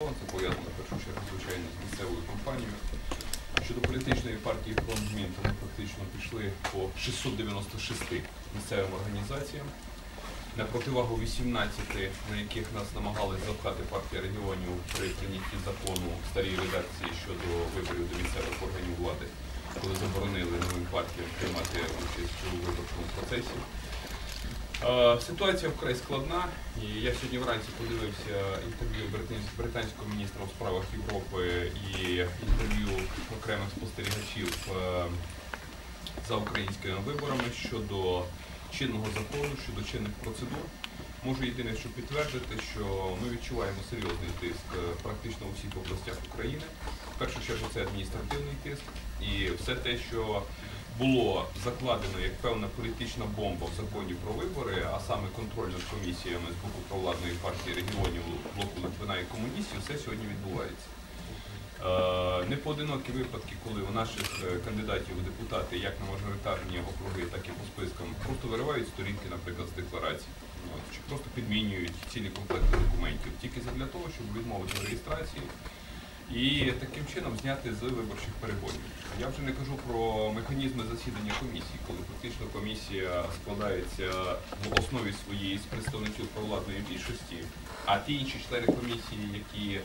Це пов'язано в першу чергу, звичайно, з місцевою кампанією. Щодо політичної партії «Фронт змін», то ми практично пішли по 696 місцевим організаціям. На противагу 18, на яких нас намагалися запхати партія регіонів при прийнятті закону в старій редакції щодо виборів до місцевих органів влади, коли заборонили новим партіям приймати участь у виборчому процесі. Е, Ситуація вкрай складна, і я сьогодні вранці подивився інтерв'ю британсь- британського міністра у справах Європи і інтерв'ю окремих спостерігачів е, за українськими виборами щодо чинного закону, щодо чинних процедур. Можу єдине, що підтвердити, що ми відчуваємо серйозний тиск е, практично у всіх областях України. В першу чергу це адміністративний тиск і все те, що було закладено як певна політична бомба в законі про вибори, а саме контроль над комісіями з боку провладної партії регіонів блоку Литвина і комуністів, все сьогодні відбувається. Е, Непоодинокі випадки, коли у наших е, кандидатів у депутати, як на мажоритарні округи, так і по спискам, просто виривають сторінки, наприклад, з декларацій, чи просто підмінюють цілі комплекти документів, тільки для того, щоб відмовити в реєстрації і таким чином зняти з виборчих перегонів. Я вже не кажу про механізми засідання комісії, коли фактично комісія складається в основі своєї з представників провладної більшості, а ті інші члени комісії, які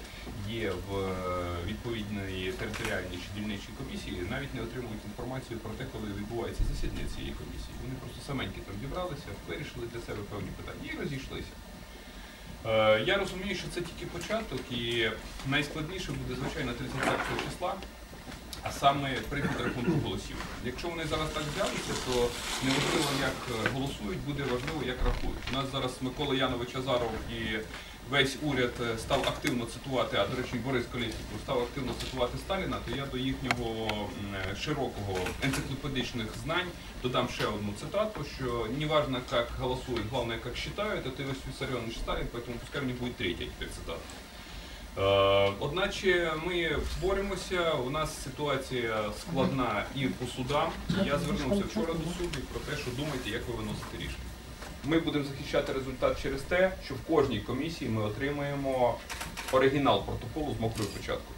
є в е, відповідній територіальній чи дільничій комісії, навіть не отримують інформацію про те, коли відбувається засідання цієї комісії. Вони просто саменьки там зібралися, вирішили для себе певні питання і розійшлися. Е, Я розумію, що це тільки початок, і найскладніше буде, звичайно, 31 числа, а саме при підрахунку голосів. Якщо вони зараз так взялися, то неважливо, як е, голосують, буде важливо, як рахують. У нас зараз Микола Янович Азаров і весь уряд е, став активно цитувати, а до речі, Борис Колєсніков став активно цитувати Сталіна, то я до їхнього е, широкого енциклопедичних знань додам ще одну цитату, що неважно, как голосуют, главное, как считают, это Иосиф Виссарионович Сталин, поэтому пускай у них будет третья теперь цитата. Е, Одначе ми боремося, у нас ситуація складна і по судам. Я звернувся вчора до суду про те, що думайте, як ви виносите рішення. Ми будемо захищати результат через те, що в кожній комісії ми отримаємо оригінал протоколу з мокрою початкою.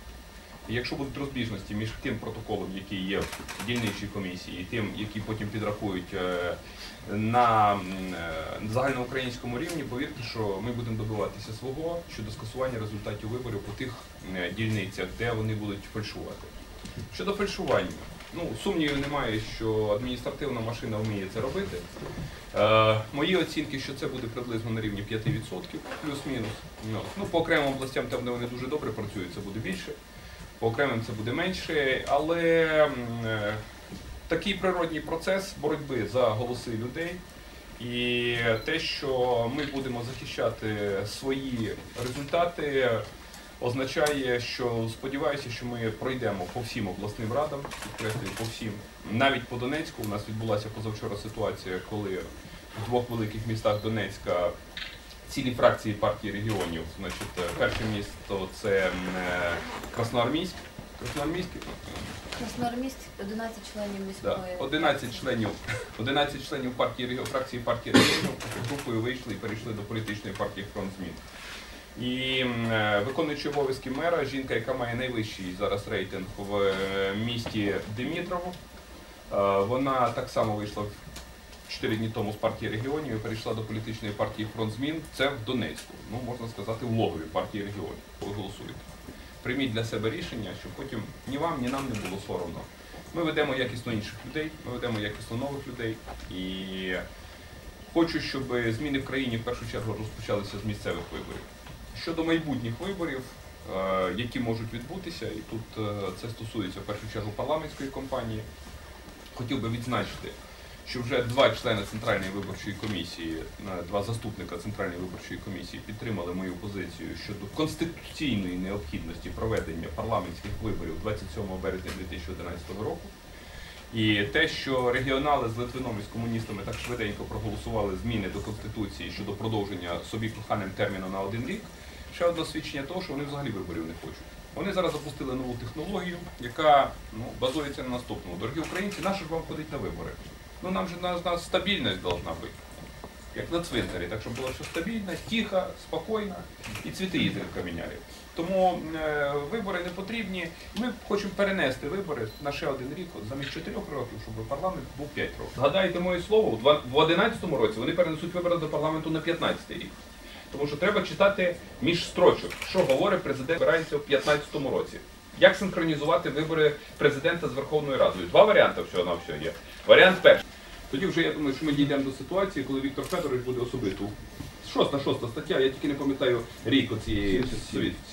І якщо будуть розбіжності між тим протоколом, який є в дільничій комісії, і тим, який потім підрахують е, на е, загальноукраїнському рівні, повірте, що ми будемо добиватися свого щодо скасування результатів виборів по тих дільницях, де вони будуть фальшувати. Щодо фальшування, ну сумнівів немає, що адміністративна машина вміє це робити. Е, мої оцінки, що це буде приблизно на рівні 5%, плюс-мінус. Ну, Ну, по окремим областям, там, де вони дуже добре працюють, це буде більше. По окремим це буде менше, але е, такий природній процес боротьби за голоси людей і те, що ми будемо захищати свої результати, означає, що сподіваюся, що ми пройдемо по всім обласним радам, підкреслюю, по всім. Навіть по Донецьку у нас відбулася позавчора ситуація, коли в двох великих містах Донецька цілі фракції партії регіонів. Значить, е, перше місто це е, Красноармійськ. Красноармійськ 11 членів Да. 11 членів, 11 членів партії фракції партії регіонів групою вийшли і перейшли до політичної партії Фронт змін. І е, виконуючи обов'язки мера, жінка, яка має найвищий зараз рейтинг в е, місті Димітрово, е, вона так само вийшла 4 дні тому з партії регіонів і перейшла до політичної партії Фронт змін. Це в Донецьку. Ну можна сказати, в логові партії регіонів. Коли голосуєте. Прийміть для себе рішення, щоб потім ні вам, ні нам не було соромно. Ми ведемо якісно інших людей, ми ведемо якісно нових людей. І хочу, щоб зміни в країні в першу чергу розпочалися з місцевих виборів. Щодо майбутніх виборів, е, які можуть відбутися, і тут е, це стосується в першу чергу парламентської кампанії, хотів би відзначити, що вже два члени Центральної виборчої комісії, е, два заступника Центральної виборчої комісії підтримали мою позицію щодо конституційної необхідності проведення парламентських виборів 27 березня 2011 року. І те, що регіонали з Литвином і з комуністами так швиденько проголосували зміни до Конституції щодо продовження собі коханим терміну на один рік, ще одне свідчення того, що вони взагалі виборів не хочуть. Вони зараз запустили нову технологію, яка ну, базується на наступному. Дорогі українці, наше ж вам ходить на вибори? Ну нам же на, на стабільність должна бути. Як на цвинтарі, так щоб було все стабільно, тихо, спокійно і цвіти їздили міняли. Тому е, вибори не потрібні. Ми хочемо перенести вибори на ще один рік, от замість 4 років, щоб парламент був 5 років. Згадайте моє слово, в 2011 році вони перенесуть вибори до парламенту на 15 рік. Тому що треба читати між строчок, що говорить президент збирається в 2015 році. Як синхронізувати вибори президента з Верховною Радою? Два варіанти всього на всього є. Варіант перший. Тоді вже я думаю, що ми дійдемо до ситуації, коли Віктор Федорович буде особисто. Шоста, шоста стаття, я тільки не пам'ятаю рік оцієї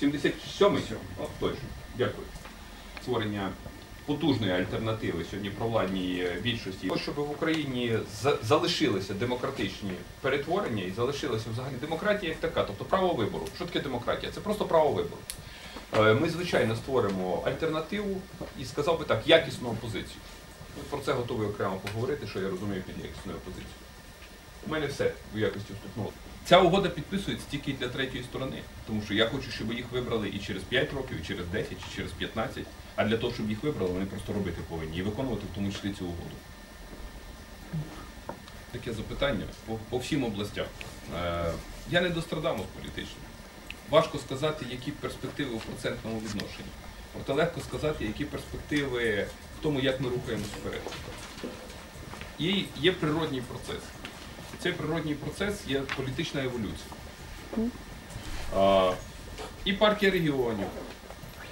77-й? О, точно. Дякую. Створення потужної альтернативи сьогодні провладній е, більшості. Ось, Щоб в Україні залишилися демократичні перетворення і залишилася взагалі демократія як така, тобто право вибору. Що таке демократія? Це просто право вибору. Е, Ми, звичайно, створимо альтернативу і сказав би так, якісну опозицію. Про це готові окремо поговорити, що я розумію під якісною опозицією. У мене все в якості вступного. Ця угода підписується тільки для третьої сторони, тому що я хочу, щоб їх вибрали і через 5 років, і через 10, і через 15. А для того, щоб їх вибрали, вони просто робити повинні і виконувати в тому числі цю угоду. Таке запитання по, по всім областям. Е, я не Дострадамус політично. Важко сказати, які перспективи у процентному відношенні. Проте легко сказати, які перспективи тому, як ми рухаємося вперед. І є природній процес. Цей природній процес є політична еволюція. А, і партія регіонів,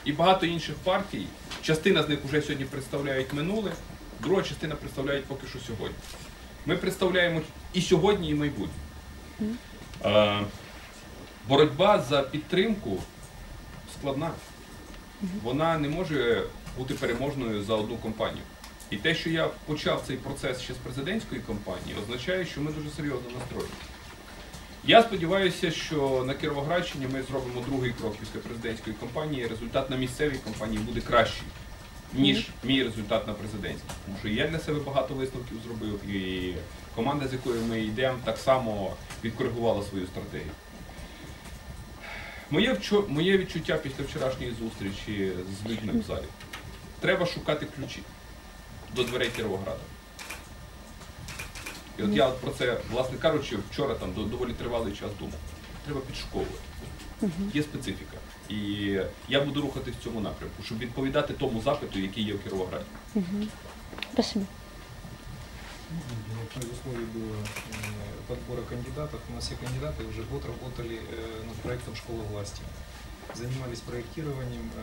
і багато інших партій. Частина з них вже сьогодні представляють минуле, друга частина представляють поки що сьогодні. Ми представляємо і сьогодні, і майбутнє. А, боротьба за підтримку складна. Вона не може бути переможною за одну кампанію. І те, що я почав цей процес ще з президентської кампанії, означає, що ми дуже серйозно настроєні. Я сподіваюся, що на Кіровоградщині ми зробимо другий крок після президентської кампанії. Результат на місцевій кампанії буде кращий, ніж мій результат на президентській. Тому що я для себе багато висновків зробив, і команда, з якою ми йдемо, так само відкоригувала свою стратегію. Моє, моє відчуття після вчорашньої зустрічі з людьми в залі Треба шукати ключі до дверей Кіровограда. І от я от про це, власне кажучи, вчора там до- доволі тривалий час думав. Треба підшуковувати. Є специфіка. І я буду рухатись в цьому напрямку, щоб відповідати тому запиту, який є в Кіровограді. Спасибо. Одно из условий было э, подбора кандидатов. У нас все кандидаты уже год работали э, над проектом «Школа власти». Занимались проектированием, э,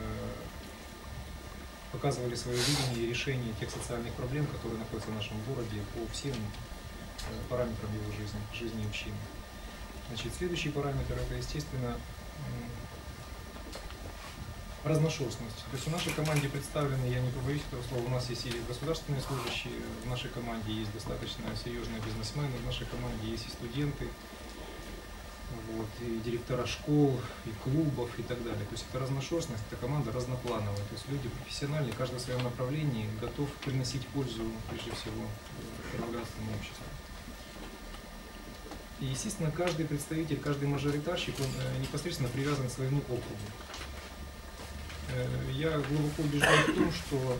показывали свое видение и решение тех социальных проблем, которые находятся в нашем городе по всем э, параметрам его жизни, жизни общины. Значит, следующий параметр – это, естественно, разношерстность. То есть в нашей команде представлены, я не побоюсь этого слова, у нас есть и государственные служащие, в нашей команде есть достаточно серьезные бизнесмены, в нашей команде есть и студенты, вот, и директора школ, и клубов, и так далее. То есть это разношерстность, это команда разноплановая. То есть люди профессиональные, каждый в своем направлении готов приносить пользу, прежде всего, э, кировоградскому обществу. И, естественно, каждый представитель, каждый мажоритарщик, он э, непосредственно привязан к своему округу. Э, Я глубоко убежден в том, что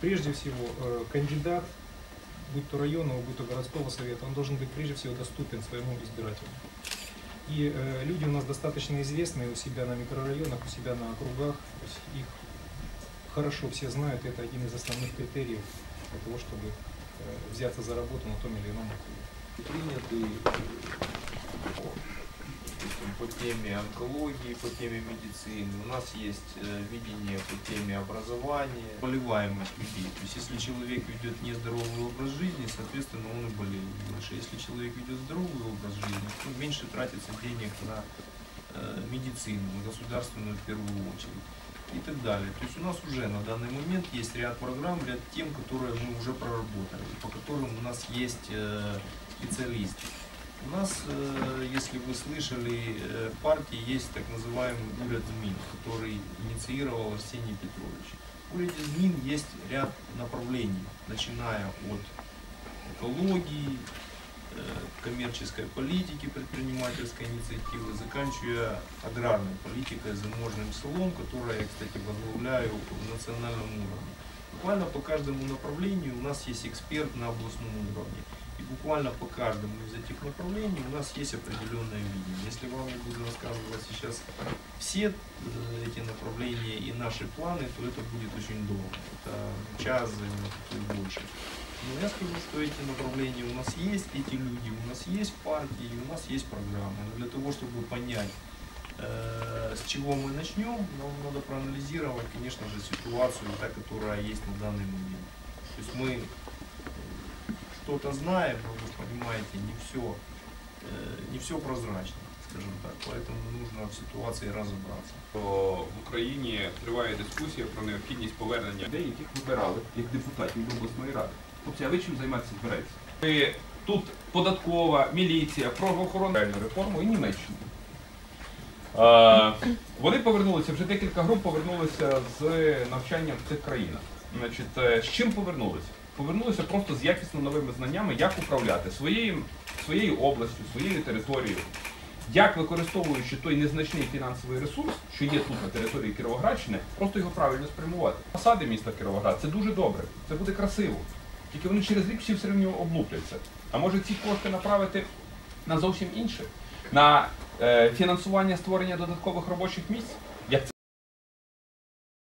прежде всего кандидат, будь то районного, будь то городского совета, он должен быть прежде всего доступен своему избирателю. И э, люди у нас достаточно известные у себя на микрорайонах, у себя на округах, то есть их хорошо все знают, это один из основных критериев для того, чтобы э, взяться за работу на том или ином округе. приняты допустим, по теме онкологии, по теме медицины. У нас есть э, видение по теме образования, заболеваемость людей. То есть если человек ведет нездоровый образ жизни, соответственно, он и болеет больше. Если человек ведет здоровый образ жизни, то меньше тратится денег на э, медицину, на государственную в первую очередь и так далее. То есть у нас уже на данный момент есть ряд программ, ряд тем, которые мы уже проработали, по которым у нас есть э, специалисты. У нас, э, если вы слышали, э, в партии есть так называемый уряд ЗМИН, который инициировал Арсений Петрович. В уряде ЗМИН есть ряд направлений, начиная от экологии, э, коммерческой политики, предпринимательской инициативы, заканчивая аграрной политикой, заможным селом, которое я, кстати, возглавляю в национальном уровне. Буквально по каждому направлению у нас есть эксперт на областном уровне. И буквально по каждому из этих направлений у нас есть определенное видение. Если вам я буду рассказывать сейчас все э, эти направления и наши планы, то это будет очень долго. Это час займет и больше. Но я скажу, что эти направления у нас есть, эти люди у нас есть в партии, у нас есть программа. Но для того, чтобы понять, э, с чего мы начнем, нам надо проанализировать, конечно же, ситуацию, та, которая есть на данный момент. То есть мы э, что-то знаем, но вы понимаете, не все, не все прозрачно, скажем так. Поэтому нужно в ситуации разобраться. То в Україні триває дискусія про необхідність повернення людей, яких вибирали як депутатів до обласної ради. Хлопці, а ви чим займатися збираєтеся? Ви тут податкова, міліція, правоохоронна реформу і Німеччина. Е, вони повернулися, вже декілька груп повернулися з навчання в цих країнах. Значить, е, з чим повернулися? Повернулися просто з якісно новими знаннями, як управляти своєю, своєю областю, своєю територією, як використовуючи той незначний фінансовий ресурс, що є тут на території Кіровоградщини, просто його правильно спрямувати. Фасади міста Кіровоград це дуже добре, це буде красиво. Тільки вони через рік всі все рівно облупляться. А може ці кошти направити на зовсім інше, на фінансування створення додаткових робочих місць,